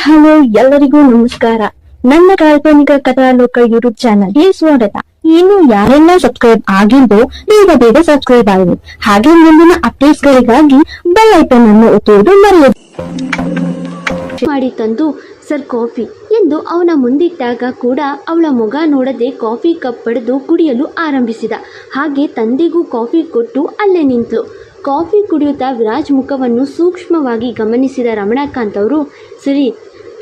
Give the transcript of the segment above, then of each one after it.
Hello, ಎಲ್ಲರಿಗೂ ನಮಸ್ಕಾರ. ನನ್ನ ಕಾಲ್ಪನಿಕ ಕಥಾಲೋಕ ಯೂಟ್ಯೂಬ್ ಚಾನಲ್ಗೆ ಸ್ವಾಗತ. ಇನ್ನು ಯಾರೆಲ್ಲ ಸಬ್ಸ್ಕ್ರೈಬ್ ಆಗಿದ್ದು ಬೇಗ ಬೇಗ ಸಬ್ಸ್ಕ್ರೈಬ್ ಆಗಿದೆ ಹಾಗೆ ಮುಂದಿನ ಅಪ್ಡೇಟ್ಸ್ ಗಳಿಗಾಗಿ ಬೆಲ್ ಐಕನ್ ಅನ್ನು ಒತ್ತುವುದು ಮರೆಯದು. ಮಾಡಿ ತಂದು ಸರ್ ಕಾಫಿ ಎಂದು ಅವನ ಮುಂದಿಟ್ಟಾಗ ಕೂಡ ಅವಳ ಮಗ ನೋಡದೆ ಕಾಫಿ ಕಪ್ ಪಡೆದು ಕುಡಿಯಲು ಆರಂಭಿಸಿದ. ಹಾಗೆ ತಂದೆಗೂ ಕಾಫಿ ಕೊಟ್ಟು ಅಲ್ಲೇ ನಿಂತಳು ಕಾಫಿ ಕುಡಿಯುತ್ತಾ ವಿರಾಜ್ ಮುಖವನ್ನು ಸೂಕ್ಷ್ಮವಾಗಿ ಗಮನಿಸಿದ ರಮಣಕಾಂತ್ ಅವರು, ಸರಿ,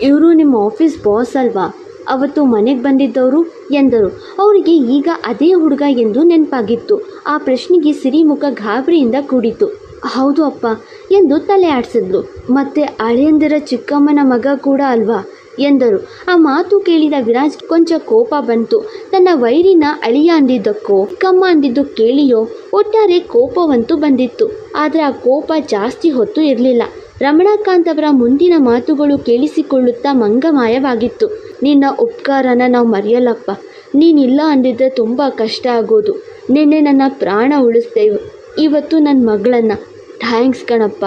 ಇವರು ನಿಮ್ಮ ಆಫೀಸ್ ಬಾಸ್ ಅಲ್ವಾ? ಅವತ್ತು ಮನೆಗೆ ಬಂದಿದ್ದವರು? ಎಂದರು. ಅವರಿಗೆ ಈಗ ಅದೇ ಹುಡುಗ ಎಂದು ನೆನಪಾಗಿತ್ತು. ಆ ಪ್ರಶ್ನೆಗೆ ಸಿರಿ ಮುಖ ಗಾಬರಿಯಿಂದ ಕೂಡಿತು ಹೌದು ಅಪ್ಪ, ಎಂದು ತಲೆ ಆಡಿಸಿದ್ಲು ಮತ್ತೆ ಅಳಿಯಂದಿರ ಚಿಕ್ಕಮ್ಮನ ಮಗ ಕೂಡ ಅಲ್ವಾ? ಎಂದರು. ಆ ಮಾತು ಕೇಳಿದ ವಿರಾಜ್ ಕೊಂಚ ಕೋಪ ಬಂತು. ತನ್ನ ವೈರಿನ ಅಳಿಯ ಅಂದಿದ್ದಕ್ಕೋ ಕಮ್ಮ ಅಂದಿದ್ದು ಕೇಳಿಯೋ, ಒಟ್ಟಾರೆ ಕೋಪವಂತೂ ಬಂದಿತ್ತು. ಆದರೆ ಆ ಕೋಪ ಜಾಸ್ತಿ ಹೊತ್ತು ಇರಲಿಲ್ಲ. ರಮಣಕಾಂತ್ ಅವರ ಮುಂದಿನ ಮಾತುಗಳು ಕೇಳಿಸಿಕೊಳ್ಳುತ್ತಾ ಮಂಗಮಾಯವಾಗಿತ್ತು. ನಿನ್ನ ಉಪಕಾರನ ನಾವು ಮರೆಯಲ್ಲಪ್ಪ. ನೀನಿಲ್ಲ ಅಂದಿದ್ರೆ ತುಂಬ ಕಷ್ಟ ಆಗೋದು. ನಿನ್ನೆ ನನ್ನ ಪ್ರಾಣ ಉಳಿಸ್ತೇವೆ. ಇವತ್ತು ನನ್ನ ಮಗಳನ್ನು. ಥ್ಯಾಂಕ್ಸ್ ಕಣಪ್ಪ.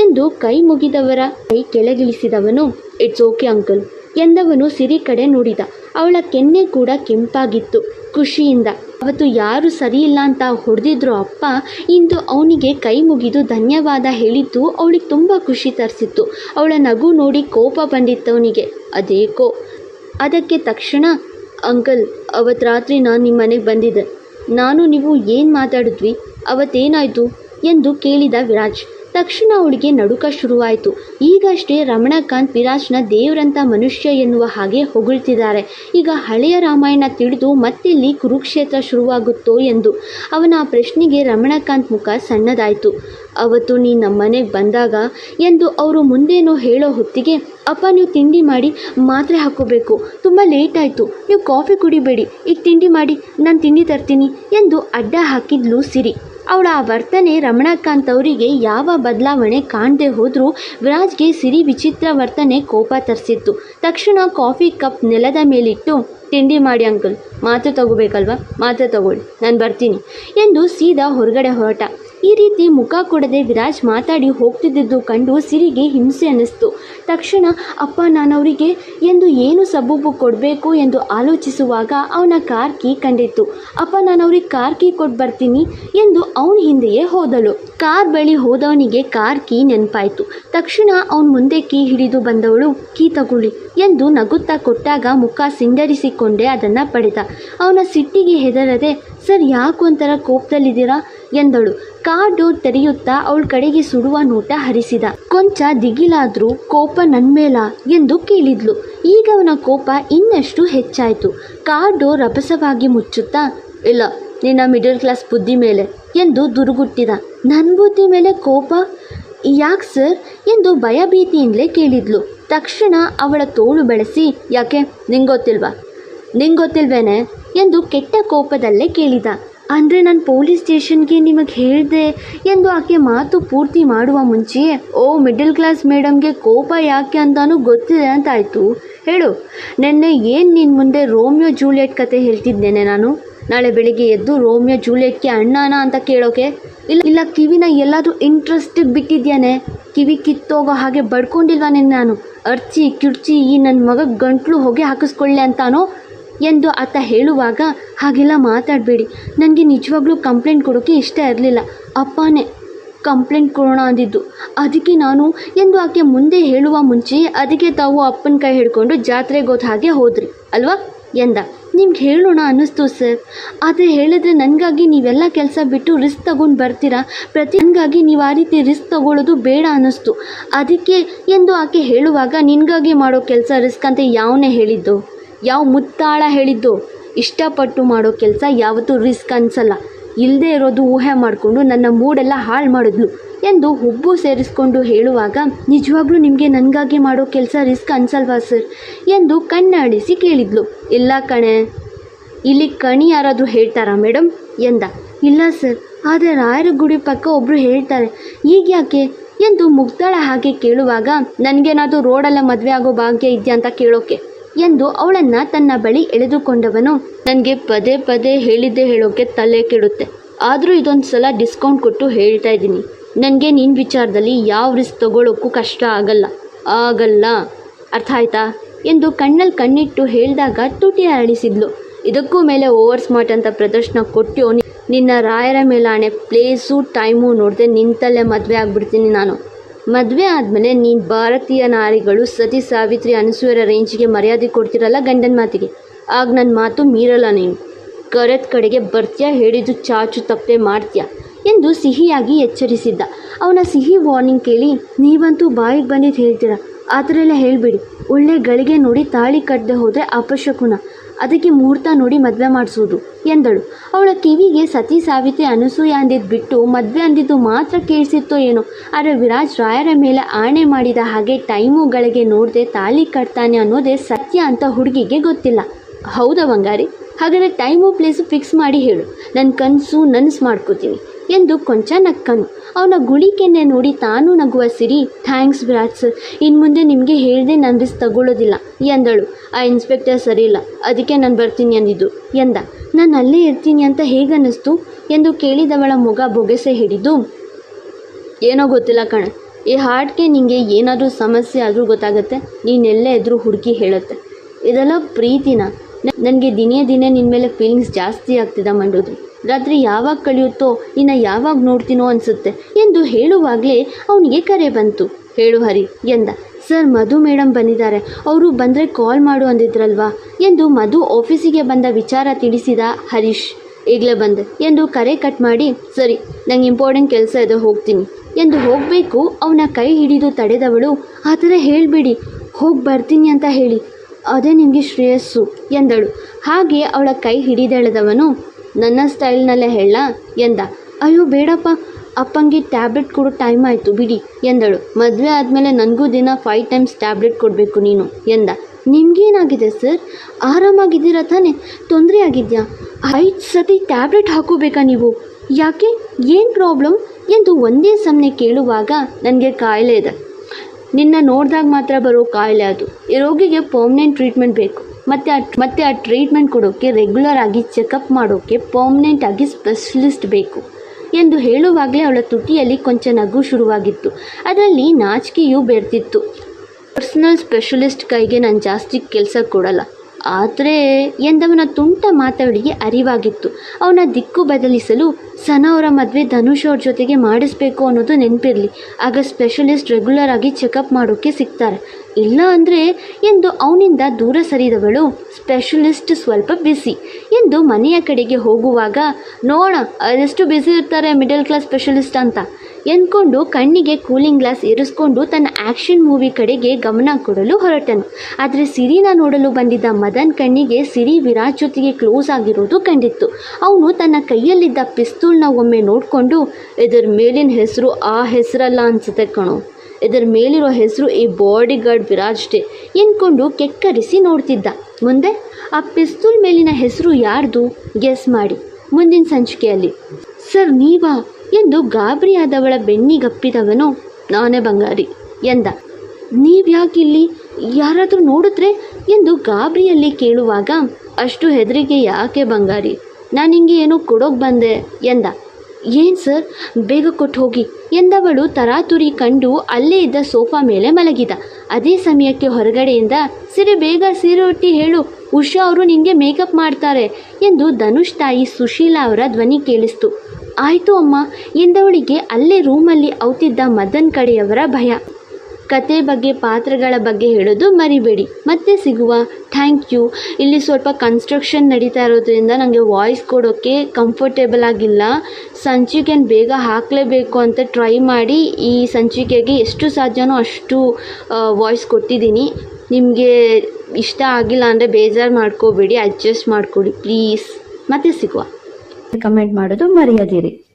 ಎಂದು ಕೈ ಮುಗಿದವರ ಕೈ ಕೆಳಗಿಳಿಸಿದವನು ಇಟ್ಸ್ ಓಕೆ ಅಂಕಲ್ ಎಂದವನು ಸಿರಿ ಕಡೆ ನೋಡಿದ. ಅವಳ ಕೆನ್ನೆ ಕೂಡ ಕೆಂಪಾಗಿತ್ತು. ಖುಷಿಯಿಂದ, ಅವತ್ತು ಯಾರು ಸರಿಯಿಲ್ಲ ಅಂತ ಹೊಡೆದಿದ್ರು ಅಪ್ಪ. ಇಂದು ಅವನಿಗೆ ಕೈ ಮುಗಿದು ಧನ್ಯವಾದ ಹೇಳಿದ್ದು ಅವಳಿಗೆ ತುಂಬ ಖುಷಿ ತರಿಸಿತ್ತು. ಅವಳ ನಗು ನೋಡಿ ಕೋಪ ಬಂದಿತ್ತವನಿಗೆ. ಅದೇಕೋ. ಅದಕ್ಕೆ ತಕ್ಷಣ ಅಂಕಲ್ ಅವತ್ತು ರಾತ್ರಿ ನಾನು ನಿಮ್ಮ ಮನೆಗೆ ಬಂದಿದ್ದೆ. ನಾನು, ನೀವು ಏನು ಮಾತಾಡಿದ್ವಿ? ಅವತ್ತೇನಾಯಿತು? ಎಂದು ಕೇಳಿದ ವಿರಾಜ್. ತಕ್ಷಣ ಅವಳಿಗೆ ನಡುಕ ಶುರುವಾಯಿತು. ಈಗಷ್ಟೇ ರಮಣಕಾಂತ್ ವಿರಾಜ್ನ ದೇವರಂತ ಮನುಷ್ಯ ಎನ್ನುವ ಹಾಗೆ ಹೊಗಳ್ತಿದ್ದಾರೆ. ಈಗ ಹಳೆಯ ರಾಮಾಯಣ ತಿಳಿದು ಮತ್ತೆಲ್ಲಿ ಕುರುಕ್ಷೇತ್ರ ಶುರುವಾಗುತ್ತೋ ಎಂದು. ಅವನ ಆ ಪ್ರಶ್ನೆಗೆ ರಮಣಕಾಂತ್ ಮುಖ ಸಣ್ಣದಾಯಿತು. ಅವತ್ತು ನೀ ನಮ್ಮನೆಗೆ ಬಂದಾಗ ಎಂದು ಅವರು ಮುಂದೇನೋ ಹೇಳೋ ಹೊತ್ತಿಗೆ, ಅಪ್ಪ, ನೀವು ತಿಂಡಿ ಮಾಡಿ ಮಾತ್ರೆ ಹಾಕೋಬೇಕು ತುಂಬ ಲೇಟ್ ಆಯಿತು. ನೀವು ಕಾಫಿ ಕುಡಿಬೇಡಿ. ಈಗ ತಿಂಡಿ ಮಾಡಿ. ನಾನು ತಿಂಡಿ ತರ್ತೀನಿ ಎಂದು ಅಡ್ಡ ಹಾಕಿದ್ಲು ಸಿರಿ. ಅವಳ ವರ್ತನೆ ರಮಣಕಾಂತ್ ಅವರಿಗೆ ಯಾವ ಬದಲಾವಣೆ ಕಾಣದೆ ಹೋದರೂ ವಿರಾಜ್ಗೆ ಸಿರಿ ವಿಚಿತ್ರ ವರ್ತನೆ ಕೋಪ ತರಿಸಿತ್ತು. ತಕ್ಷಣ ಕಾಫಿ ಕಪ್ ನೆಲದ ಮೇಲಿಟ್ಟು, ತಿಂಡಿ ಮಾಡಿ ಅಂಕಲ್, ಮಾತ್ರೆ ತಗೋಬೇಕಲ್ವಾ? ಮಾತ್ರೆ ತಗೊಳ್ಳಿ, ನಾನು ಬರ್ತೀನಿ ಎಂದು ಸೀದಾ ಹೊರಗಡೆ ಹೊರಟ. ಈ ರೀತಿ ಮುಖ ಕೊಡದೆ ವಿರಾಜ್ ಮಾತಾಡಿ ಹೋಗ್ತಿದ್ದುದು ಕಂಡು ಸಿರಿಗೆ ಹಿಂಸೆ ಅನ್ನಿಸ್ತು. ತಕ್ಷಣ, ಅಪ್ಪ ನಾನು ಅವರಿಗೆ ಎಂದು ಏನು ಸಬೂಬು ಕೊಡಬೇಕು? ಎಂದು ಆಲೋಚಿಸುವಾಗ ಅವನ ಕಾರ್ ಕೀ ಕಂಡಿತ್ತು. ಅಪ್ಪ ನಾನು ಅವ್ರಿಗೆ ಕಾರ್ ಕೀ ಕೊಟ್ಟು ಬರ್ತೀನಿ ಎಂದು ಅವನ ಹಿಂದೆಯೇ ಹೋದಳು. ಕಾರ್ ಬಳಿ ಹೋದವನಿಗೆ ಕಾರ್ ಕೀ ನೆನಪಾಯಿತು. ತಕ್ಷಣ ಅವನ ಮುಂದೆ ಕೀ ಹಿಡಿದು ಬಂದವಳು, ಕೀ ತಗೊಳ್ಳಿ ಎಂದು ನಗುತ್ತಾ ಕೊಟ್ಟಾಗ ಮುಖ ಸಿಂಗರಿಸಿಕೊಂಡೇ ಅದನ್ನು ಪಡೆದ. ಅವನ ಸಿಟ್ಟಿಗೆ ಹೆದರದೆ ಸರ್, ಯಾಕೆ ಒಂಥರ ಕೋಪದಲ್ಲಿದ್ದೀರಾ? ಎಂದಳು. ಕಾರ್ ಡೋರ್ ತೆರೆಯುತ್ತಾ ಅವಳ ಕಡೆಗೆ ಸುಡುವ ನೋಟ ಹರಿಸಿದ. ಕೊಂಚ ದಿಗಿಲಾದ್ರೂ ಕೋಪ ನನ್ಮೇಲ ಎಂದು ಕೇಳಿದ್ಲು. ಈಗ ಅವನ ಕೋಪ ಇನ್ನಷ್ಟು ಹೆಚ್ಚಾಯಿತು. ಕಾರ್ ಡೋರ್ ರಭಸವಾಗಿ ಮುಚ್ಚುತ್ತಾ, ಇಲ್ಲ, ನಿನ್ನ ಮಿಡಲ್ ಕ್ಲಾಸ್ ಬುದ್ಧಿ ಮೇಲೆ ಎಂದು ದುರುಗುಟ್ಟಿದ. ನನ್ನ ಬುದ್ಧಿ ಮೇಲೆ ಕೋಪ? ಯಾಕೆ ಸರ್? ಎಂದು ಭಯಭೀತಿಯಿಂದಲೇ ಕೇಳಿದ್ಲು. ತಕ್ಷಣ ಅವಳ ತೋಳು ಬೆಳೆಸಿ, ಯಾಕೆ? ನಿಂಗೊತ್ತಿಲ್ವಾ? ನಿಂಗೊತ್ತಿಲ್ವೇನೆ? ಎಂದು ಕೆಟ್ಟ ಕೋಪದಲ್ಲೇ ಕೇಳಿದ. ಅಂದರೆ ನಾನು ಪೊಲೀಸ್ ಸ್ಟೇಷನ್ಗೆ ನಿಮಗೆ ಹೇಳಿದೆ ಎಂದು ಆಕೆ ಮಾತು ಪೂರ್ತಿ ಮಾಡುವ ಮುಂಚೆಯೇ, ಓ ಮಿಡಲ್ ಕ್ಲಾಸ್ ಮೇಡಮ್ಗೆ ಕೋಪ ಯಾಕೆ ಅಂತಾನೂ ಗೊತ್ತಿದೆ ಅಂತಾಯಿತು. ಹೇಳು, ನಿನ್ನೆ ಏನು ನಿನ್ನ ಮುಂದೆ ರೋಮಿಯೋ ಜೂಲಿಯಟ್ ಕತೆ ಹೇಳ್ತಿದ್ದೇನೆ ನಾನು? ನಾಳೆ ಬೆಳಿಗ್ಗೆ ಎದ್ದು ರೋಮಿಯೋ ಜೂಲಿಯೆಟ್ಗೆ ಅಣ್ಣನ ಅಂತ ಕೇಳೋಕೆ? ಇಲ್ಲ ಇಲ್ಲ, ಕಿವಿನ ಎಲ್ಲಾದರೂ ಇಂಟ್ರೆಸ್ಟಿಗೆ ಬಿಟ್ಟಿದ್ಯಾನೆ? ಕಿವಿ ಕಿತ್ತೋಗೋ ಹಾಗೆ ಬಡ್ಕೊಂಡಿಲ್ವಾನೆ ನಾನು ಅರ್ಚಿ, ಕಿರ್ಚಿ ಈ ನನ್ನ ಮಗ ಗಂಟ್ಲು ಹೊಗೆ ಹಾಕಿಸ್ಕೊಳ್ಳೆ ಅಂತಾನೋ? ಎಂದು ಆತ ಹೇಳುವಾಗ, ಹಾಗೆಲ್ಲ ಮಾತಾಡಬೇಡಿ. ನನಗೆ ನಿಜವಾಗ್ಲೂ ಕಂಪ್ಲೇಂಟ್ ಕೊಡೋಕ್ಕೆ ಇಷ್ಟ ಇರಲಿಲ್ಲ. ಅಪ್ಪನೇ ಕಂಪ್ಲೇಂಟ್ ಕೊಡೋಣ ಅಂದಿದ್ದು. ಅದಕ್ಕೆ ನಾನು ಎಂದು ಆಕೆ ಮುಂದೆ ಹೇಳುವ ಮುಂಚೆ ಅದಕ್ಕೆ ತಾವು ಅಪ್ಪನ ಕೈ ಹಿಡ್ಕೊಂಡು ಜಾತ್ರೆಗೋದ ಹಾಗೆ ಹೋದ್ರಿ, ಅಲ್ವಾ? ಎಂದ. ನಿಮ್ಗೆ ಹೇಳೋಣ ಅನ್ನಿಸ್ತು ಸರ್. ಆದರೆ ಹೇಳಿದ್ರೆ ನನಗಾಗಿ ನೀವೆಲ್ಲ ಕೆಲಸ ಬಿಟ್ಟು ರಿಸ್ಕ್ ತಗೊಂಡು ಬರ್ತೀರಾ? ಪ್ರತಿ ನನಗಾಗಿ ನೀವು ಆ ರೀತಿ ರಿಸ್ಕ್ ತಗೊಳ್ಳೋದು ಬೇಡ ಅನ್ನಿಸ್ತು. ಅದಕ್ಕೆ ಎಂದು ಆಕೆ ಹೇಳುವಾಗ, ನಿನಗಾಗಿ ಮಾಡೋ ಕೆಲಸ ರಿಸ್ಕ್ ಅಂತ ಯಾವನೇ ಹೇಳಿದ್ದು. ಯಾವ ಮುತ್ತಾಳ ಹೇಳಿದ್ದು? ಇಷ್ಟಪಟ್ಟು ಮಾಡೋ ಕೆಲಸ ಯಾವತ್ತೂ ರಿಸ್ಕ್ ಅನ್ಸಲ್ಲ. ಇಲ್ಲದೆ ಇರೋದು ಊಹೆ ಮಾಡಿಕೊಂಡು ನನ್ನ ಮೂಡೆಲ್ಲ ಹಾಳು ಮಾಡಿದ್ಲು ಎಂದು ಹುಬ್ಬು ಸೇರಿಸ್ಕೊಂಡು ಹೇಳುವಾಗ, ನಿಜವಾಗ್ಲೂ ನಿಮಗೆ ನನಗಾಗಿ ಮಾಡೋ ಕೆಲಸ ರಿಸ್ಕ್ ಅನ್ಸಲ್ವಾ ಸರ್? ಎಂದು ಕಣ್ಣಾಡಿಸಿ ಕೇಳಿದ್ಲು. ಇಲ್ಲ ಕಣೆ. ಇಲ್ಲಿ ಕಣಿ ಯಾರಾದರೂ ಹೇಳ್ತಾರಾ ಮೇಡಮ್ ಎಂದ. ಇಲ್ಲ ಸರ್. ಆದರೆ ರಾಯರ ಗುಡಿ ಪಕ್ಕ ಒಬ್ಬರು ಹೇಳ್ತಾರೆ. ಈಗ ಯಾಕೆ? ಎಂದು ಮುಗ್ದಾಳ ಹಾಗೆ ಕೇಳುವಾಗ, ನನಗೇನಾದರೂ ರೋಡಲ್ಲ ಮದುವೆ ಆಗೋ ಭಾಗ್ಯ ಇದೆಯಾ ಅಂತ ಕೇಳೋಕೆ. ಎಂದು ಅವಳನ್ನ ತನ್ನ ಬಳಿ ಎಳೆದುಕೊಂಡವನು. ನನಗೆ ಪದೇ ಪದೇ ಹೇಳಿದ್ದೆ ಹೇಳೋಕೆ ತಲೆ ಕೆಡುತ್ತೆ. ಆದರೂ ಇದೊಂದು ಸಲ ಡಿಸ್ಕೌಂಟ್ ಕೊಟ್ಟು ಹೇಳ್ತಾ ಇದ್ದೀನಿ. ನನಗೆ ನಿನ್ನ ವಿಚಾರದಲ್ಲಿ ಯಾವ ರಿಸ್ಕ್ ತಗೊಳ್ಳೋಕ್ಕೂ ಕಷ್ಟ ಆಗಲ್ಲ. ಆಗಲ್ಲ. ಅರ್ಥ ಆಯ್ತಾ? ಎಂದು ಕಣ್ಣಲ್ಲಿ ಕಣ್ಣಿಟ್ಟು ಹೇಳಿದಾಗ ತುಟಿ ಅರಳಿಸಿದ್ಲು ಇದಕ್ಕೂ ಮೇಲೆ ಓವರ್ ಸ್ಮಾರ್ಟ್ ಅಂತ ಪ್ರದರ್ಶನ ಕೊಟ್ಟು ನಿನ್ನ ರಾಯರ ಮೇಲಾಣೆ ಪ್ಲೇಸು, ಟೈಮು ನೋಡಿದೆ ನಿಂತಲ್ಲೇ ಮದುವೆ ಆಗಿಬಿಡ್ತೀನಿ ನಾನು. ಮದುವೆ ಆದಮೇಲೆ ನೀನು ಭಾರತೀಯ ನಾರಿಗಳು ಸತಿ ಸಾವಿತ್ರಿ ಅನಸೂಯರ ರೇಂಜಿಗೆ ಮರ್ಯಾದೆ ಕೊಡ್ತಿರಲ್ಲ ಗಂಡನ ಮಾತಿಗೆ. ಆಗ ನನ್ನ ಮಾತು ಮೀರಲ್ಲ ನೀನು. ಕರೆದ ಕಡೆಗೆ ಬರ್ತೀಯ ಹೇಳಿದ್ದು ಚಾಚು ತಪ್ಪೆ ಮಾಡ್ತೀಯ ಎಂದು ಸಿಹಿಯಾಗಿ ಎಚ್ಚರಿಸಿದ್ದ. ಅವನ ಸಿಹಿ ವಾರ್ನಿಂಗ್ ಕೇಳಿ, ನೀವಂತೂ ಬಾಯಿಗೆ ಬಂದಿದ್ದು ಹೇಳ್ತೀರಾ? ಆ ಥರ ಎಲ್ಲ ಹೇಳಿಬಿಡಿ. ಒಳ್ಳೆ ಗಳಿಗೆ ನೋಡಿ ತಾಳಿ ಕಟ್ಟದೆ ಹೋದರೆ ಅಪಶಕುನ. ಅದಕ್ಕೆ ಮುಹೂರ್ತ ನೋಡಿ ಮದುವೆ ಮಾಡಿಸೋದು, ಎಂದಳು. ಅವಳ ಕಿವಿಗೆ ಸತಿ ಸಾವಿತ್ರಿ ಅನಸೂಯ ಅಂದಿದ್ದು ಬಿಟ್ಟು ಮದುವೆ ಅಂದಿದ್ದು ಮಾತ್ರ ಕೇಳಿಸಿತ್ತೋ ಏನೋ. ಆದರೆ ವಿರಾಜ್ ರಾಯರ ಮೇಲೆ ಆಣೆ ಮಾಡಿದ ಹಾಗೆ ಟೈಮುಗಳಿಗೆ ನೋಡದೆ ತಾಳಿ ಕಟ್ತಾನೆ ಅನ್ನೋದೇ ಸತ್ಯ ಅಂತ ಹುಡುಗಿಗೆ ಗೊತ್ತಿಲ್ಲ. ಹೌದಾ ಬಂಗಾರಿ? ಹಾಗಾದರೆ ಟೈಮು ಪ್ಲೇಸು ಫಿಕ್ಸ್ ಮಾಡಿ ಹೇಳು. ನನ್ನ ಕನಸು ನನಸು ಮಾಡ್ಕೋತೀನಿ. ಎಂದು ಕೊಂಚ ನಕ್ಕನು. ಅವನ ಗುಳಿಕೆನ್ನೆ ನೋಡಿ ತಾನು ನಗುವ ಸಿರಿ, ಥ್ಯಾಂಕ್ಸ್ ವಿರಾಟ್ ಸರ್ ಇನ್ನು ಮುಂದೆ ನಿಮಗೆ ಹೇಳಿದೆ ನನ್ನ ರಿಸ್ಕ್ ತಗೊಳ್ಳೋದಿಲ್ಲ ಎಂದಳು. ಆ ಇನ್ಸ್ಪೆಕ್ಟರ್ ಸರಿಯಿಲ್ಲ, ಅದಕ್ಕೆ ನಾನು ಬರ್ತೀನಿ ಅಂದಿದ್ದು ಎಂದ. ನಾನು ಅಲ್ಲೇ ಇರ್ತೀನಿ ಅಂತ ಹೇಗನ್ನಿಸ್ತು? ಎಂದು ಕೇಳಿದವಳ ಮೊಗ ಬೊಗೆಸೆ ಹಿಡಿದು, ಏನೋ ಗೊತ್ತಿಲ್ಲ ಕಣ, ಈ ಹಾರ್ಟ್ಗೆ ನಿಮಗೆ ಏನಾದರೂ ಸಮಸ್ಯೆ ಆದರೂ ಗೊತ್ತಾಗುತ್ತೆ, ನೀನೆಲ್ಲೇ ಎದುರು ಹುಡುಕಿ ಹೇಳುತ್ತೆ. ಇದೆಲ್ಲ ಪ್ರೀತಿನ? ನನಗೆ ದಿನೇ ದಿನೇ ನಿನ್ನ ಮೇಲೆ ಫೀಲಿಂಗ್ಸ್ ಜಾಸ್ತಿ ಆಗ್ತಿದೆ ಮಂಡೋದ್ರಿ. ರಾತ್ರಿ ಯಾವಾಗ ಕಳೆಯುತ್ತೋ ನಿನ್ನ ಯಾವಾಗ ನೋಡ್ತೀನೋ ಅನಿಸುತ್ತೆ ಎಂದು ಹೇಳುವಾಗಲೇ ಅವನಿಗೆ ಕರೆ ಬಂತು. ಹೇಳು ಹರಿ, ಎಂದ. ಸರ್, ಮಧು ಮೇಡಮ್ ಬಂದಿದ್ದಾರೆ. ಅವರು ಬಂದರೆ ಕಾಲ್ ಮಾಡು ಅಂದಿದ್ರಲ್ವಾ? ಎಂದು ಮಧು ಆಫೀಸಿಗೆ ಬಂದ ವಿಚಾರ ತಿಳಿಸಿದ ಹರೀಶ್. ಈಗಲೇ ಬಂದೆ, ಎಂದು ಕರೆ ಕಟ್ ಮಾಡಿ. ಸರಿ, ನಂಗೆ ಇಂಪಾರ್ಟೆಂಟ್ ಕೆಲಸ ಇದೆ, ಹೋಗ್ತೀನಿ, ಎಂದು ಹೋಗಬೇಕು ಅವನ ಕೈ ಹಿಡಿದು ತಡೆದವಳು. ಆ ಥರ ಹೇಳಬೇಡಿ, ಹೋಗಿ ಬರ್ತೀನಿ ಅಂತ ಹೇಳಿ. ಅದೇ ನಿಮಗೆ ಶ್ರೇಯಸ್ಸು, ಎಂದಳು. ಹಾಗೆ ಅವಳ ಕೈ ಹಿಡಿದೆಳೆದವನು ನನ್ನ ಸ್ಟೈಲ್ನಲ್ಲೇ ಹೇಳ ಎಂದ. ಅಯ್ಯೋ, ಬೇಡಪ್ಪ. ಅಪ್ಪಂಗೆ ಟ್ಯಾಬ್ಲೆಟ್ ಕೊಡೋ ಟೈಮ್ ಆಯಿತು, ಬಿಡಿ ಎಂದಳು. ಮದುವೆ ಆದಮೇಲೆ ನನಗೂ ದಿನ ಫೈವ್ ಟೈಮ್ಸ್ ಟ್ಯಾಬ್ಲೆಟ್ ಕೊಡಬೇಕು ನೀನು ಎಂದ. ನಿಮಗೇನಾಗಿದೆ ಸರ್? ಆರಾಮಾಗಿದ್ದೀರಾ ತಾನೇ? ತೊಂದರೆ ಆಗಿದೆಯಾ ಐದು ಸತಿ ಟ್ಯಾಬ್ಲೆಟ್ ಹಾಕೋಬೇಕಾ ನೀವು? ಯಾಕೆ? ಏನು ಪ್ರಾಬ್ಲಮ್? ಎಂದು ಒಂದೇ ಸಮನೆ ಕೇಳುವಾಗ ನನಗೆ ಕಾಯಿಲೆ ಇದೆ. ನಿನ್ನ ನೋಡಿದಾಗ ಮಾತ್ರ ಬರೋ ಕಾಯಿಲೆ ಅದು. ಈ ರೋಗಿಗೆ ಪರ್ಮನೆಂಟ್ ಟ್ರೀಟ್ಮೆಂಟ್ ಬೇಕು. ಮತ್ತು ಮತ್ತೆ ಆ ಟ್ರೀಟ್ಮೆಂಟ್ ಕೊಡೋಕ್ಕೆ ರೆಗ್ಯುಲರ್ ಆಗಿ ಚೆಕಪ್ ಮಾಡೋಕ್ಕೆ ಪರ್ಮನೆಂಟ್ ಆಗಿ ಸ್ಪೆಷಲಿಸ್ಟ್ ಬೇಕು ಎಂದು ಹೇಳುವಾಗಲೇ ಅವಳ ತುಟಿಯಲ್ಲಿ ಕೊಂಚ ನಗು ಶುರುವಾಗಿತ್ತು. ಅದರಲ್ಲಿ ನಾಚಿಕೆಯೂ ಬೆರ್ತಿತ್ತು ಪರ್ಸನಲ್ ಸ್ಪೆಷಲಿಸ್ಟ್ ಕೈಗೆ ನಾನು ಜಾಸ್ತಿ ಕೆಲಸ ಕೊಡಲ್ಲ. ಆದರೆ ಎಂದವನ ತುಂಟ ಮಾತಾಡಿಗೆ ಅರಿವಾಗಿತ್ತು. ಅವನ ದಿಕ್ಕು ಬದಲಿಸಲು ಸನ ಅವರ ಮದುವೆ ಧನುಷ್ ಅವ್ರ ಜೊತೆಗೆ ಮಾಡಿಸ್ಬೇಕು ಅನ್ನೋದು ನೆನಪಿರಲಿ. ಆಗ ಸ್ಪೆಷಲಿಸ್ಟ್ ರೆಗ್ಯುಲರ್ ಆಗಿ ಚೆಕಪ್ ಮಾಡೋಕ್ಕೆ ಸಿಗ್ತಾರೆ. ಇಲ್ಲ ಅಂದರೆ ಎಂದು ಅವನಿಂದ ದೂರ ಸರಿದವಳು ಸ್ಪೆಷಲಿಸ್ಟ್ ಸ್ವಲ್ಪ ಬಿಸಿ ಎಂದು ಮನೆಯ ಕಡೆಗೆ ಹೋಗುವಾಗ, ನೋಡ, ಅದೆಷ್ಟು ಬ್ಯುಸಿ ಇರ್ತಾರೆ ಮಿಡಲ್ ಕ್ಲಾಸ್ ಸ್ಪೆಷಲಿಸ್ಟ್ ಅಂತ. ಎಂದ್ಕೊಂಡು ಕಣ್ಣಿಗೆ ಕೂಲಿಂಗ್ ಗ್ಲಾಸ್ ಇರಿಸ್ಕೊಂಡು ತನ್ನ ಆ್ಯಕ್ಷನ್ ಮೂವಿ ಕಡೆಗೆ ಗಮನ ಕೊಡಲು ಹೊರಟನು. ಆದರೆ ಸಿರಿನ ನೋಡಲು ಬಂದಿದ್ದ ಮದನ್ ಕಣ್ಣಿಗೆ ಸಿರಿ ವಿರಾಜ್ ಜೊತೆಗೆ ಕ್ಲೋಸ್ ಆಗಿರೋದು ಕಂಡಿತ್ತು. ಅವನು ತನ್ನ ಕೈಯಲ್ಲಿದ್ದ ಪಿಸ್ತೂಲ್ನ ಒಮ್ಮೆ ನೋಡಿಕೊಂಡು ಇದರ ಮೇಲಿನ ಹೆಸರು ಆ ಹೆಸರಲ್ಲ ಅನ್ಸುತ್ತೆ ಕಣೋ. ಇದರ ಮೇಲಿರೋ ಹೆಸರು ಈ ಬಾಡಿ ಗಾರ್ಡ್ ವಿರಾಜ್ಟೆ ಎಂದ್ಕೊಂಡು ಕೆಕ್ಕರಿಸಿ ನೋಡ್ತಿದ್ದ. ಮುಂದೆ, ಆ ಪಿಸ್ತೂಲ್ ಮೇಲಿನ ಹೆಸರು ಯಾರ್ದು? ಗೆಸ್ ಮಾಡಿ. ಮುಂದಿನ ಸಂಚಿಕೆಯಲ್ಲಿ. ಸರ್, ನೀವಾ? ಎಂದು ಗಾಬರಿಯಾದವಳ ಬೆನ್ನಿಗಪ್ಪಿದವನು ನಾನೇ ಬಂಗಾರಿ ಎಂದ. ನೀವ್ಯಾಕಿಲ್ಲಿ ಯಾರಾದರೂ ನೋಡಿದ್ರೆ? ಎಂದು ಗಾಬರಿಯಲ್ಲಿ ಕೇಳುವಾಗ, ಅಷ್ಟು ಹೆದರಿಕೆ ಯಾಕೆ ಬಂಗಾರಿ? ನಾನು ಹಿಂಗೆ ಏನೋ ಕೊಡೋಕೆ ಬಂದೆ ಎಂದ. ಏನು ಸರ್? ಬೇಗ ಕೊಟ್ಟು ಹೋಗಿ ಎಂದವಳು ತರಾತುರಿ ಕಂಡು ಅಲ್ಲೇ ಇದ್ದ ಸೋಫಾ ಮೇಲೆ ಮಲಗಿದ. ಅದೇ ಸಮಯಕ್ಕೆ ಹೊರಗಡೆಯಿಂದ, ಸಿರಿ ಬೇಗ ಸೀರೆ ಒಟ್ಟಿ ಹೇಳು, ಉಷಾ ಅವರು ನಿನಗೆ ಮೇಕಪ್ ಮಾಡ್ತಾರೆ ಎಂದು ಧನುಷ್ ತಾಯಿ ಸುಶೀಲಾ ಅವರ ಧ್ವನಿ ಕೇಳಿಸ್ತು. ಆಯಿತು ಅಮ್ಮ. ಎಂದವಳಿಗೆ ಅಲ್ಲೇ ರೂಮಲ್ಲಿ ಔತಿದ್ದ ಮದನ್ ಕಡೆಯವರ ಭಯ. ಕತೆ ಬಗ್ಗೆ ಪಾತ್ರಗಳ ಬಗ್ಗೆ ಹೇಳೋದು ಮರಿಬೇಡಿ. ಮತ್ತೆ ಸಿಗುವ. Thank you. ಇಲ್ಲಿ ಸ್ವಲ್ಪ ಕನ್ಸ್ಟ್ರಕ್ಷನ್ ನಡೀತಾ ಇರೋದ್ರಿಂದ ನನಗೆ ವಾಯ್ಸ್ ಕೊಡೋಕ್ಕೆ ಕಂಫರ್ಟೇಬಲ್ ಆಗಿಲ್ಲ. ಸಂಚಿಕೆನ ಬೇಗ ಹಾಕಲೇಬೇಕು ಅಂತ ಟ್ರೈ ಮಾಡಿ ಈ ಸಂಚಿಕೆಗೆ ಎಷ್ಟು ಸಾಧ್ಯನೋ ಅಷ್ಟು ವಾಯ್ಸ್ ಕೊಟ್ಟಿದ್ದೀನಿ. ನಿಮಗೆ ಇಷ್ಟ ಆಗಿಲ್ಲ ಅಂದರೆ ಬೇಜಾರು ಮಾಡ್ಕೋಬೇಡಿ, ಅಡ್ಜಸ್ಟ್ ಮಾಡಿಕೊಡಿ, ಪ್ಲೀಸ್. ಮತ್ತೆ ಸಿಗುವ. ಕಮೆಂಟ್ ಮಾಡೋದು ಮರೆಯದಿರಿ.